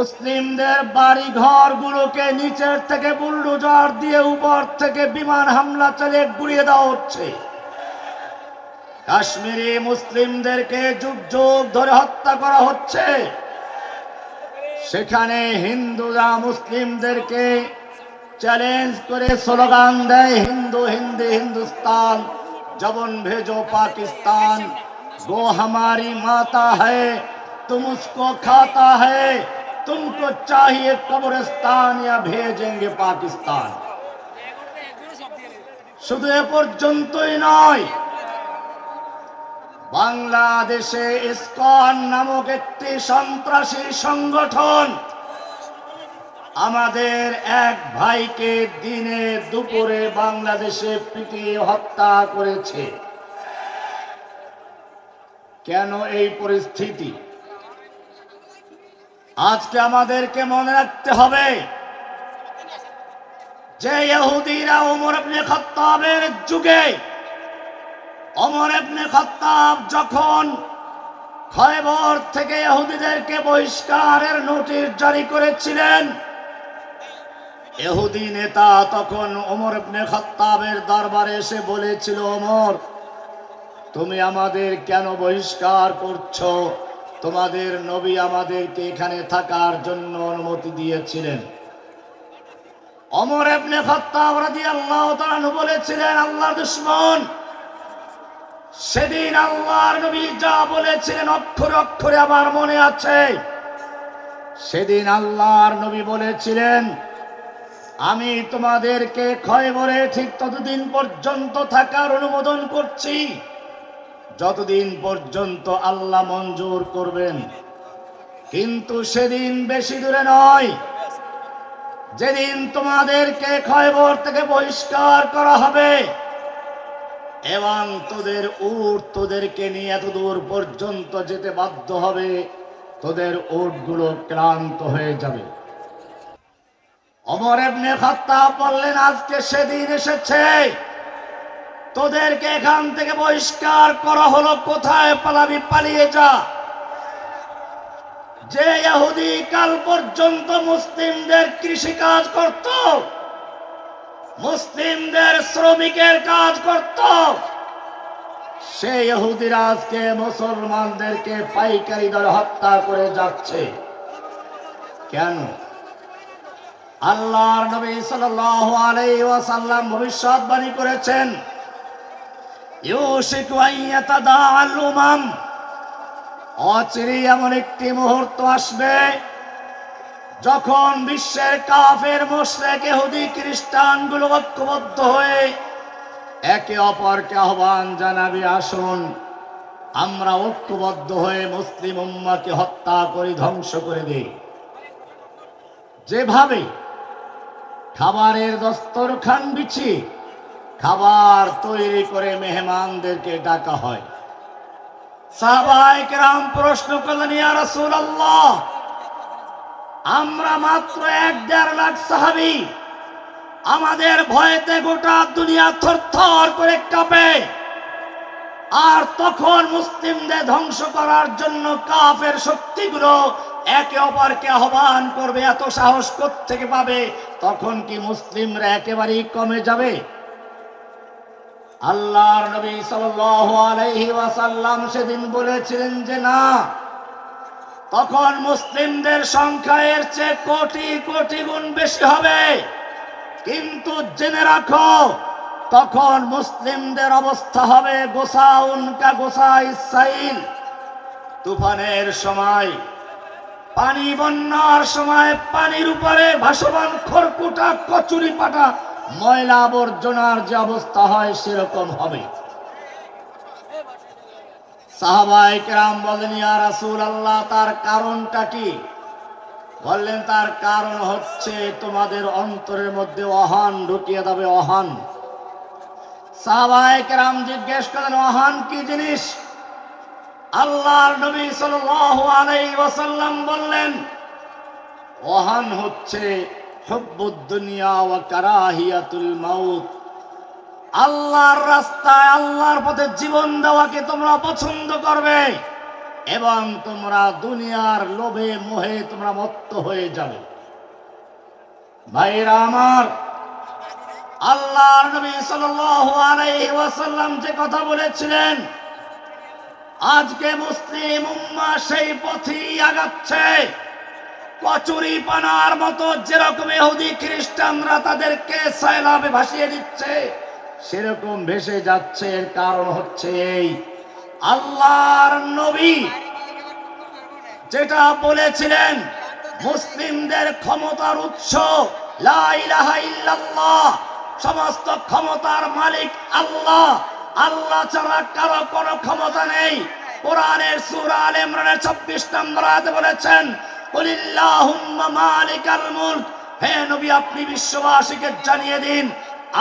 মুসলিমদের বাড়ি ঘরগুলোকে নিচের থেকে বুল্ডুজার দিয়ে উপর থেকে বিমান হামলা চালিয়ে গুড়িয়ে দেওয়া হচ্ছে। কাশ্মীরি মুসলিমদেরকে যুগ যুগ ধরে হত্যা করা হচ্ছে। সেখানে হিন্দুরা মুসলিমদেরকে চ্যালেঞ্জ করে স্লোগান দেয়, হিন্দু, হিন্দি, হিন্দুস্তান, জবন ভেজো পাকিস্তান, গো হামারি মাতা হে তুমস্কো খাতা হে तुमको चाहिए कब्रिस्तान या भेजेंगे पाकिस्तान শুধু এ পর্যন্তই নয় বাংলাদেশে ইসকন নামক একটি সন্ত্রাসী সংগঠন আমাদের এক ভাইকে দিনে দুপুরে বাংলাদেশে পিটিয়ে হত্যা করেছে কেন এই পরিস্থিতি আজকে আমাদেরকে মনে রাখতে হবে যে ইহুদিরা ওমর ইবনে খাত্তাবের যুগে ওমর ইবনে খাত্তাব যখন খয়বর থেকে ইহুদিদেরকে বহিষ্কারের নোটিশ জারি করেছিলেন এহুদি নেতা তখন ওমর ইবনে খাত্তাবের দরবারে এসে বলেছিল, ওমর, তুমি আমাদের কেন বহিষ্কার করছ? তোমাদের নবী আমাদেরকে এখানে থাকার জন্য অনুমতি দিয়েছিলেন। অমর ইবনে খাত্তাব রাদিয়াল্লাহু বলেছিলেন আল্লাহ দুশমন। সেদিন আল্লাহর নবী যা বলেছিলেন অক্ষরে অক্ষরে আমার মনে আছে। সেদিন আল্লাহর নবী বলেছিলেন, আমি তোমাদেরকে ক্ষয় বলে ঠিক ততদিন পর্যন্ত থাকার অনুমোদন করছি। যতদিন পর্যন্ত আল্লাহ মঞ্জুর করবেন। কিন্তু সেদিন বেশি দূরে নয়। যেদিন তোমাদেরকে খয়বর থেকে বহিষ্কার করা হবে, এবং তোদের উট তোদেরকে নিয়ে এত দূর পর্যন্ত যেতে বাধ্য হবে, তোদের উটগুলো ক্লান্ত হয়ে যাবে। অমর এমনি বললেন, আজকে সেদিন এসেছে। তোদেরকে এখান থেকে বহিষ্কার করা হলো, কোথায় পালাবি পালিয়ে যা। যে ইহুদি কাল পর্যন্ত মুসলিমদের কৃষি কাজ করত, মুসলিমদের শ্রমিকের কাজ করত সেই ইহুদিরা আজকে মুসলমানদেরকে পাইকারি দরে হত্যা করে যাচ্ছে। কেন? আল্লাহর নবী সাল্লাল্লাহু আলাইহি ওয়াসাল্লাম ভবিষ্যৎবাণী করেছেন আন ইয়াতাদাআল উমাম অচিরে এমন একটি মুহূর্ত আসবে যখন বিশ্বের কাফের, মোশরেক, ইহুদি খ্রিস্টানগুলো ঐক্যবদ্ধ হয়ে একে অপরকে আহ্বান জানাবে, আসুন, আমরা ঐক্যবদ্ধ হয়ে মুসলিম উম্মাকে হত্যা করি ধ্বংস করে দিই। যেভাবে খাবারের দস্তরখান বিছিয়ে খাবার তৈরি করে মেহমানদেরকে ডাকা হয়। সাহাবায়ে কেরাম প্রশ্ন করলেন, ইয়া রাসূলুল্লাহ, আমরা মাত্র এক দেড় লাখ সাহাবী। আমাদের ভয়েতে গোটা দুনিয়া থরথর করে কাঁপে। আর তখন মুসলিমদের ধ্বংস করার জন্য কাফের শক্তিগুলো একে অপরকে আহ্বান করবে, এত সাহস থেকে পাবে? তখন কি মুসলিমরা একেবারেই কমে যাবে? আল্লাহর নবী আলাইহি ওয়াসাল্লাম সেদিন বলেছিলেন যে না, তখন মুসলিমদের সংখ্যা এর চেয়ে কোটি কোটি গুণ বেশি হবে। কিন্তু জেনে রাখো, তখন মুসলিমদের অবস্থা হবে গোসা উনকা গোসা ইসাইল। তুফানের সময়, পানি বন্যার সময় পানির উপরে ভাসমান খড়কুটা কচুরি পাটা ময়লা আবর্জনার যে অবস্থা হয় সেরকম হবে। তার কারণটা কি? বললেন, তার কারণ হচ্ছে তোমাদের অন্তরের মধ্যে অহান ঢুকিয়ে দেবে, অহান। সাহাবাই কেরাম জিজ্ঞেস করেন অহান কি জিনিস? আল্লাহর নবী আলাইহি ওয়াসাল্লাম বললেন, অহান হচ্ছে হুব্বুদ দুনিয়া ওয়া কারাহিয়াতুল মাউত। আল্লাহর রাস্তায় আল্লাহর পথে জীবন দেওয়াকে তোমরা পছন্দ করবে এবং তোমরা দুনিয়ার লোভে মোহে তোমরা মত্ত হয়ে যাবে। ভাইরা আমার, আল্লাহর নবী ওয়াসাল্লাম যে কথা বলেছিলেন, আজকে মুসলিম উম্মাহ সেই পথেই আগাচ্ছে। কচুরি পানার মতো যেরকম ইহুদি খ্রিস্টানরা তাদেরকে সয়লাবে ভাসিয়ে দিচ্ছে, সেরকম ভেসে যাচ্ছে। এর কারণ হচ্ছে এই, আল্লাহর নবী যেটা বলেছিলেন, মুসলিমদের ক্ষমতার উৎস সমস্ত ক্ষমতার মালিক আল্লাহ। আল্লাহ ছাড়া কারও কোনো ক্ষমতা নেই। কোরআনের সূরা আলে ইমরানের 26 নম্বর বলেছেন হে নবী, আপনি বিশ্ববাসীকে জানিয়ে দিন,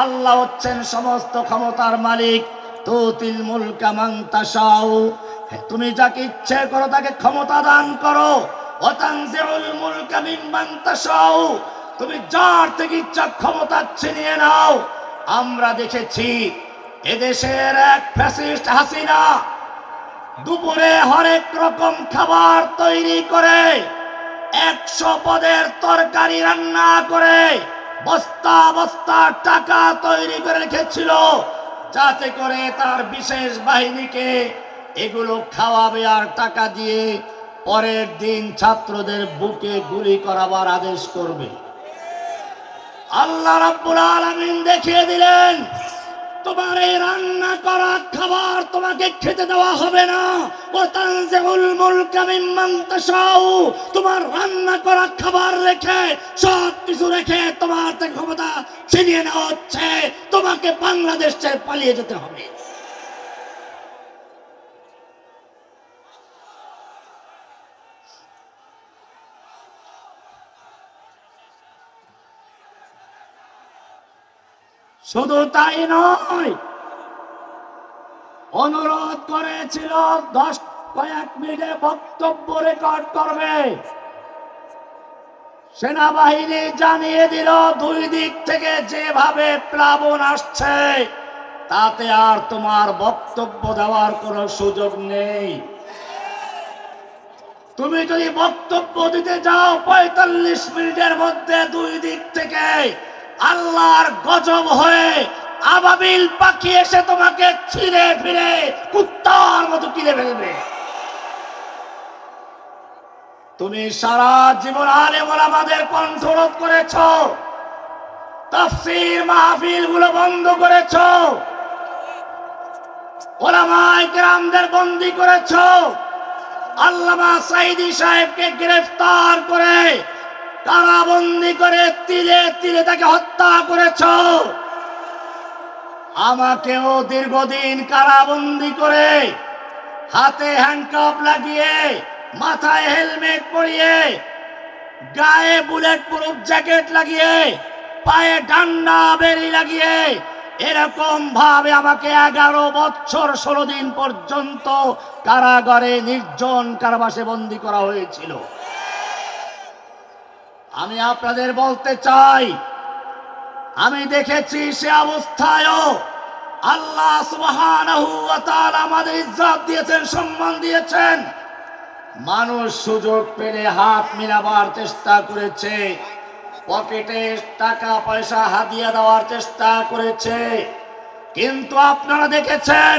আল্লাহ হচ্ছেন সমস্ত ক্ষমতার মালিক। তুতিল মুলকা মান তাশাউ। তুমি যাকে ইচ্ছে করো তাকে ক্ষমতা দান করো। ওয়াতানজিউল মুলকা মিম্মান তাশাউ। তুমি যার থেকে ইচ্ছা ক্ষমতা ছিনিয়ে নাও। আমরা দেখেছি, এদেশের এক ফ্যাসিস্ট হাসিনা দুপুরে হরেক রকম খাবার তৈরি করে একশো পদের তরকারি রান্না করে বস্তা বস্তা টাকা তৈরি করে রেখেছিল, যাতে করে তার বিশেষ বাহিনীকে এগুলো খাওয়াবে আর টাকা দিয়ে পরের দিন ছাত্রদের বুকে গুলি করাবার আদেশ করবে। আল্লাহ রাব্বুল আলামিন দেখিয়ে দিলেন তোমার এই রান্না করা খাবার তোমাকে খেতে দেওয়া হবে না। ও তানজিউল মুলকা মিম্মান তাশাউ। তোমার রান্না করা খাবার রেখে, সব কিছু রেখে তোমার ক্ষমতা ছিনিয়ে নেওয়া হচ্ছে। তোমাকে বাংলাদেশ পালিয়ে যেতে হবে। শুধু তাই নয়, অনুরোধ করেছিল দশ কয়েক মিনিটে বক্তব্য রেকর্ড করবে। সেনাবাহিনী জানিয়ে দিল, দুই দিক থেকে যেভাবে প্লাবন আসছে, তাতে আর তোমার বক্তব্য দেওয়ার কোনো সুযোগ নেই। তুমি যদি বক্তব্য দিতে যাও পঁয়তাল্লিশ মিনিটের মধ্যে দুই দিক থেকে আল্লাহর গজব হয়ে আবাবিল পাখি এসে তোমাকে ছিঁড়ে ফিরে কুত্তার মতো কিনে ফেলবে। তুমি সারা জীবন আলেম আমাদের কণ্ঠরোধ করেছ, তাফসীর মাহফিলগুলো বন্ধ করেছ ওলামাই গ্রামদের বন্দি করেছ, আল্লামা সাইদি সাহেবকে গ্রেফতার করে কারাবন্দি করে তিলে তিলে তাকে হত্যা করেছ। আমাকেও দীর্ঘদিন কারাবন্দি করে হাতে হ্যান্ডকাপ লাগিয়ে, মাথায় হেলমেট পরিয়ে, গায়ে বুলেট প্রুফ জ্যাকেট লাগিয়ে, পায়ে ডান্ডা বেরি লাগিয়ে, এরকম ভাবে আমাকে এগারো বছর ষোলো দিন পর্যন্ত কারাগারে নির্জন কারাবাসে বন্দি করা হয়েছিল। আমি আপনাদের বলতে চাই, আমি দেখেছি সে অবস্থায়ও আল্লাহ আমাদের ইজ্জত দিয়েছেন, সম্মান দিয়েছেন। মানুষ সুযোগ পেলে হাত মিলাবার চেষ্টা করেছে, পকেটে টাকা, পয়সা হাদিয়া দেওয়ার চেষ্টা করেছে। কিন্তু আপনারা দেখেছেন,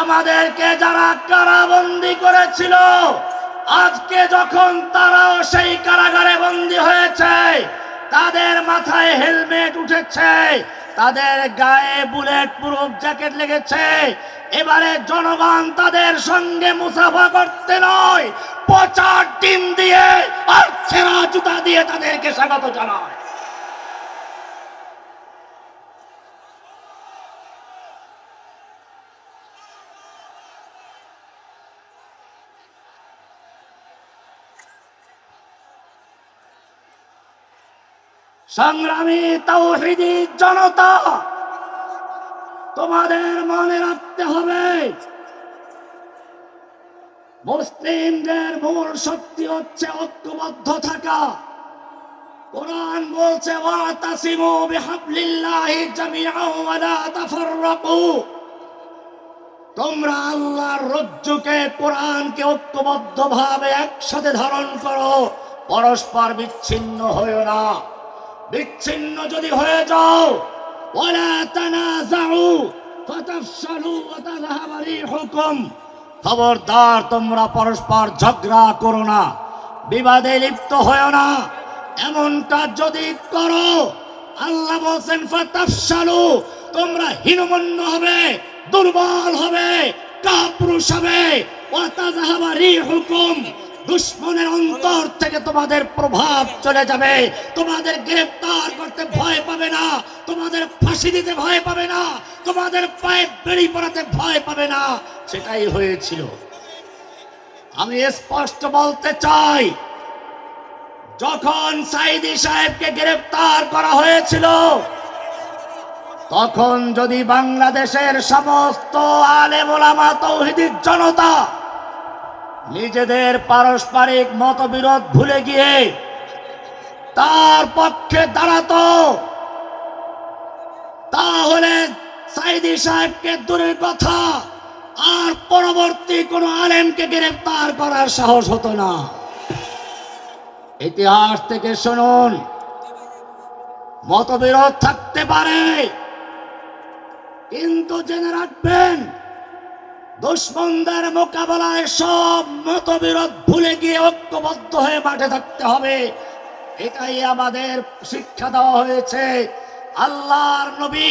আমাদেরকে যারা কারাবন্দি করেছিল আজকে যখন তারাও সেই কারাগারে বন্দী হয়েছে, তাদের মাথায় হেলমেট উঠেছে, তাদের গায়ে বুলেট প্রুফ জ্যাকেট লেগেছে, এবারে জনগণ তাদের সঙ্গে মুসাফা করতে নয় পচা টিম দিয়ে আর ছেঁড়া জুতা দিয়ে তাদেরকে স্বাগত জানায়। সংগ্রামী তৌহিদি জনতা, তোমাদের মনে রাখতে হবে, মুসলিমদের মূল শক্তি হচ্ছে ঐক্যবদ্ধ থাকা। কোরআন বলছে তোমরা আল্লাহর রজ্জুকে, কোরআনকে ঐক্যবদ্ধ ভাবে একসাথে ধারণ করো, পরস্পর বিচ্ছিন্ন হয়েও না। বিচ্ছিন্ন যদি হয়ে যাও তানাজাউ ফাতাফশালু ওয়া তাযহাবা রিহুকুম খবরদার, তোমরা পরস্পর ঝগড়া করো না, বিবাদে লিপ্ত হয়েও না। এমনটা যদি করো, আল্লাহ বলছেন, ফাতাফশালু, তোমরা হীনমন্য হবে, দুর্বল হবে, কাপুরুষ হবে। ওয়া তাযহাবা রিহুকুম দুশ্মনের অন্তর থেকে তোমাদের প্রভাব চলে যাবে। তোমাদের গ্রেফতার করতে ভয় পাবে না। তোমাদের ফাঁসি দিতে ভয় পাবে না। তোমাদের পায়ে বেড়ি পড়াতে ভয় পাবে না। সেটাই হয়েছিল। আমি স্পষ্ট বলতে চাই, যখন সাইদি সাহেবকে গ্রেফতার করা হয়েছিল, তখন যদি বাংলাদেশের সমস্ত আলেমোলামা তৌহিদির জনতা নিজেদের পারস্পরিক মতবিরোধ ভুলে গিয়ে তার পক্ষে দাঁড়াতো। তাহলে সাইদি সাহেবকে দূরের কথা, আর পরবর্তী কোন আলেমকে গ্রেফতার করার সাহস হতো না। ইতিহাস থেকে শুনুন, মতবিরোধ থাকতে পারে, কিন্তু জেনে রাখবেন দুশ্মনদের মোকাবেলায় সব মতবিরোধ ভুলে গিয়ে ঐক্যবদ্ধ হয়ে মাঠে থাকতে হবে। এটাই আমাদের শিক্ষা দেওয়া হয়েছে। আল্লাহর নবী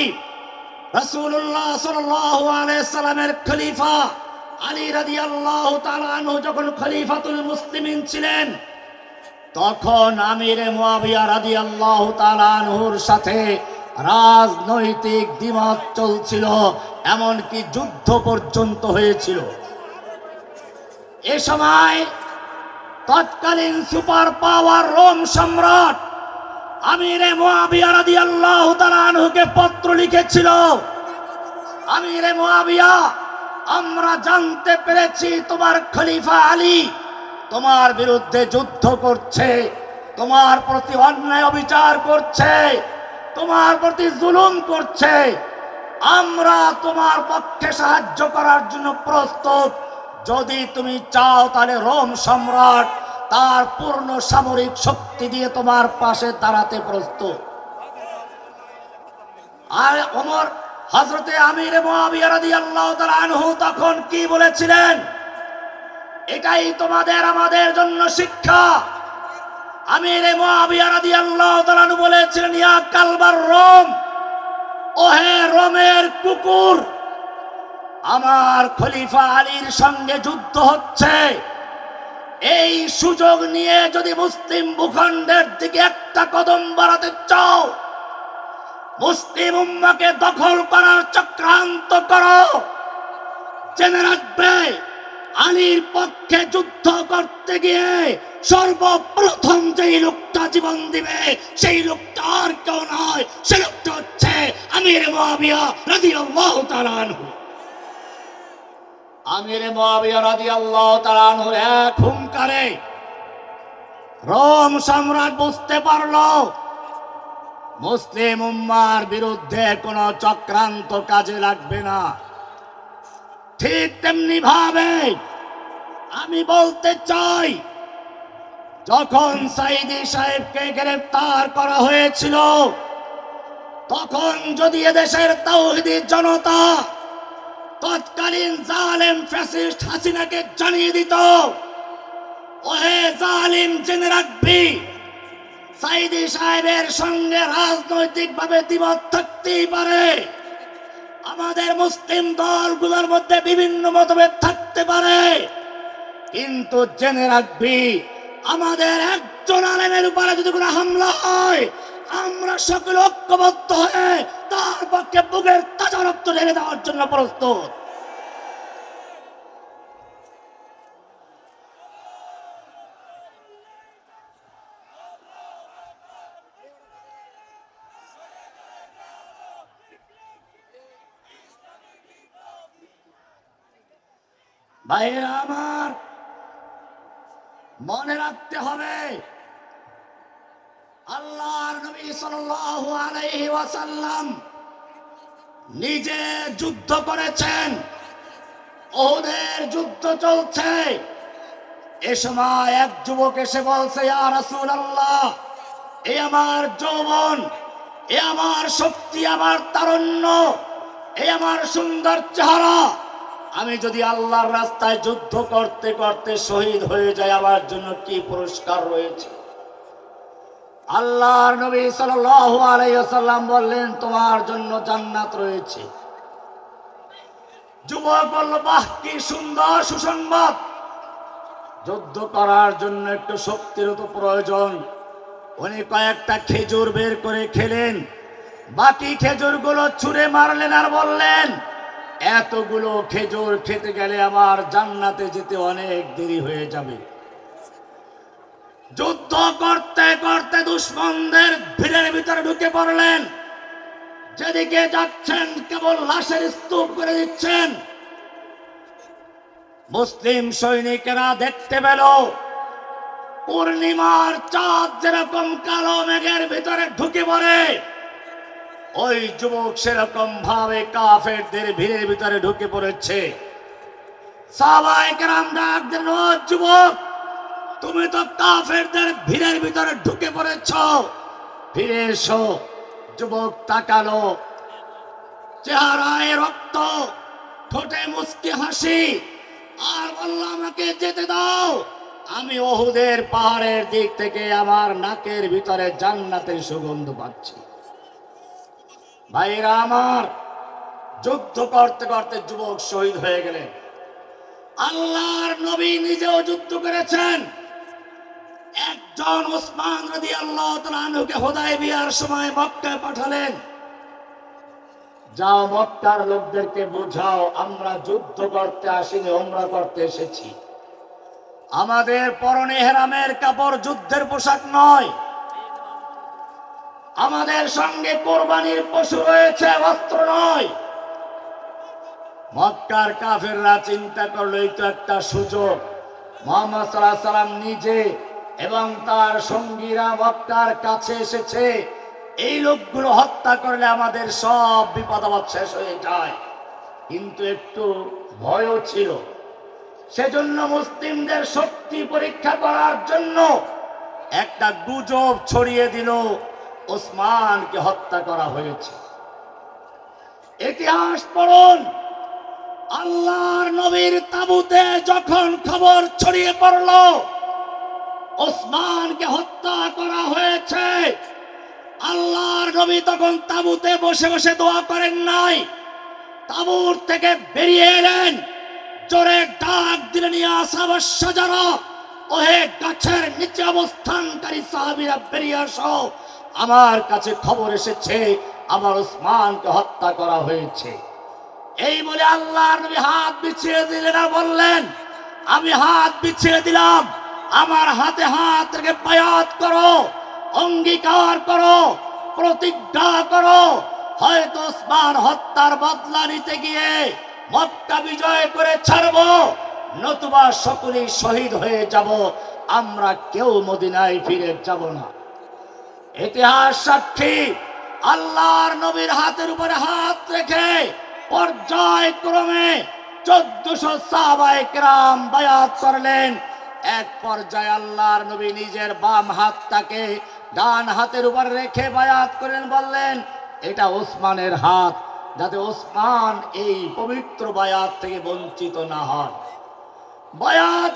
আলাইহি সাল্লামের খলিফা আলী রাদিয়াল্লাহু তাআলা আনহু যখন খলিফাতুল মুসলিমিন ছিলেন, তখন আমিরে মুয়াবিয়া রাদিয়াল্লাহু তাআলা আনহুর সাথে রাজনৈতিক দ্বিমত চলছিল, এমনকি যুদ্ধ পর্যন্ত হয়েছিল। এ সময় তৎকালীন সুপার পাওয়ার রোম সম্রাট আমিরে মুয়াবিয়া রাদিয়াল্লাহু তাআলা আনহুকে পত্র লিখেছিল, আমিরে মুয়াবিয়া আমরা জানতে পেরেছি তোমার খলিফা আলী, তোমার বিরুদ্ধে যুদ্ধ করছে, তোমার প্রতি অন্যায় অবিচার করছে তোমার প্রতি জুলুম করছে। আমরা তোমার পক্ষে সাহায্য করার জন্য প্রস্তুত। যদি তুমি চাও তাহলে রোম সম্রাট তার পূর্ণ সামরিক শক্তি দিয়ে তোমার পাশে দাঁড়াতে প্রস্তুত। আর ওমর হজরতে আমির আনহু তখন কি বলেছিলেন? এটাই তোমাদের, আমাদের জন্য শিক্ষা। আমির বলেছিলেন, ইয়া কালবার রোম, ওহে রোমের কুকুর, আমার খলিফা আলীর সঙ্গে যুদ্ধ হচ্ছে। এই সুযোগ নিয়ে যদি মুসলিম ভূখণ্ডের দিকে একটা কদম বাড়াতে চাও, মুসলিম উম্মাকে দখল করার চক্রান্ত করো। জেনে রাখবে, আলীর পক্ষে যুদ্ধ করতে গিয়ে সর্বপ্রথম যেই লোকটা জীবন দিবে, সেই লোকটা আর কেউ নয়। সে লোকটা হচ্ছে আমির মুয়াবিয়া রাদিয়াল্লাহু তাআলা আনহু। আমির মুয়াবিয়া রাদিয়াল্লাহু তাআলা আনহু এক হুঙ্কারে রোম সম্রাট বুঝতে পারল, মুসলিম উম্মার বিরুদ্ধে কোনো চক্রান্ত কাজে লাগবে না। ঠিক তেমনি ভাবে আমি বলতে চাই যখন সাইদি সাহেবকে গ্রেফতার করা হয়েছিল, তখন যদি এদেশের তৌহিদি জনতা তৎকালীন জালেম ফ্যাসিস্ট হাসিনাকে জানিয়ে দিত, ওহে জালিম জেনে রাখবি সাইদি সাহেবের সঙ্গে রাজনৈতিক ভাবে দ্বিমত থাকতেই পারে। আমাদের মুসলিম দলগুলোর মধ্যে বিভিন্ন মতভেদ থাকতে পারে। কিন্তু জেনে রাখবি আমাদের একজন আলেমের উপরে যদি কোনো হামলা হয়, আমরা সকলে ঐক্যবদ্ধ হয়ে তার পক্ষে বুকের তাজা রক্ত ঢেলে দেওয়ার জন্য প্রস্তুত। ভাইয়েরা আমার মনে রাখতে হবে। আল্লাহর নবী সাল্লাল্লাহু আলাইহি ওয়াসাল্লাম নিজে যুদ্ধ করেছেন। ওদের যুদ্ধ চলছে। এ সময় এক যুবক এসে বলছে আল্লাহ এ আমার যৌবন, এ আমার শক্তি, আমার তারুণ্য, এ আমার সুন্দর চেহারা আমি যদি আল্লাহর রাস্তায় যুদ্ধ করতে করতে শহীদ হয়ে যাই, আমার জন্য কি পুরস্কার রয়েছে? আল্লাহর নবী ওয়াসাল্লাম বললেন, তোমার জন্য জান্নাত রয়েছে। যুবক বলল, বাহ, কি সুন্দর সুসংবাদ। যুদ্ধ করার জন্য একটু শক্তির তো প্রয়োজন। উনি কয়েকটা খেজুর বের করে খেলেন। বাকি খেজুরগুলো ছুঁড়ে মারলেন আর বললেন এতগুলো খেজুর খেতে গেলে আমার জান্নাতে যেতে অনেক দেরি হয়ে যাবে। যুদ্ধ করতে করতে দুশ্মনদের ভিড়ের ভিতরে ঢুকে পড়লেন। যেদিকে যাচ্ছেন, কেবল লাশের স্তূপ করে দিচ্ছেন। মুসলিম সৈনিকেরা দেখতে পেল, পূর্ণিমার চাঁদ যেরকম কালো মেঘের ভিতরে ঢুকে পড়ে। ওই যুবক সেরকম ভাবে কাফেরদের ভিড়ের ভিতরে ঢুকে পড়েছে। সবাই কেরাম ডাক দিলেন, "ও যুবক তুমি তো কাফেরদের ভিড়ের ভিতরে ঢুকে পড়েছ। ফিরে এসো। যুবক তাকালো। চেহারায় রক্ত ঠোঁটে মুস্কি হাসি। আর বলল আমাকে যেতে দাও। আমি ওহুদের পাহাড়ের দিক থেকে আমার নাকের ভিতরে জান্নাতের সুগন্ধ পাচ্ছি। ভাইরা আমার, যুদ্ধ করতে করতে যুবক শহীদ হয়ে গেলেন। আল্লাহর নবী নিজেও যুদ্ধ করেছেন। একজন ওসমান রাদি আল্লাহ তালুকে হোদায় বিয়ার সময় মক্কায় পাঠালেন। যাও মক্কার লোকদেরকে বোঝাও, আমরা যুদ্ধ করতে আসিনি ওমরা করতে এসেছি। আমাদের পরনে হেরামের কাপড় যুদ্ধের পোশাক নয়। আমাদের সঙ্গে কোরবানির পশু রয়েছে, অস্ত্র নয়। মক্কার কাফেররা চিন্তা করল, এই তো একটা সুযোগ। মোহাম্মদ সাল্লাহ সাল্লাম নিজে এবং তার সঙ্গীরা মক্কার কাছে এসেছে। এই লোকগুলো হত্যা করলে আমাদের সব বিপদাবাদ শেষ হয়ে যায়। কিন্তু একটু ভয়ও ছিল। সেজন্য মুসলিমদের শক্তি পরীক্ষা করার জন্য একটা গুজব ছড়িয়ে দিল। ওসমানকে হত্যা করা হয়েছে। ইতিহাস পড়ুন। আল্লাহর নবীর তাবুতে যখন খবর ছড়িয়ে পড়ল, ওসমানকে হত্যা করা হয়েছে। আল্লাহর নবী তখন তাবুতে বসে বসে দোয়া করেন নাই। তাবুর থেকে বেরিয়ে এলেন। জোরে ডাক দিলেন সাজারা ওহে গাছের নিচে অবস্থানকারী সাহাবীরা, বেরিয়ে আসো। আমার কাছে খবর এসেছে, আমার ওসমানকে হত্যা করা হয়েছে। এই বলে আল্লাহর নবী হাত বিছিয়ে দিলেন আর বললেন, আমি হাত বিছিয়ে দিলাম, আমার হাতে হাত রেখে বায়াত করো, অঙ্গীকার করো, প্রতিজ্ঞা করো। হয়তো ওসমান হত্যার বদলা নিতে গিয়ে মক্কা বিজয় করে ছাড়বো, নতুবা সকলেই শহীদ হয়ে যাব, আমরা কেউ মদিনায় ফিরে যাব না। ইতিহাস সাক্ষী, আল্লাহর নবীর হাতের উপরে হাত রেখে পর্যায়ক্রমে চোদ্দশো সাহাবায়ে কেরাম বায়াত করলেন। এক পর্যায়ে আল্লাহর নবী নিজের বাম হাতটাকে ডান হাতের উপর রেখে বায়াত করেন বললেন, এটা ওসমানের হাত, যাতে ওসমান এই পবিত্র বায়াত থেকে বঞ্চিত না হয় বায়াত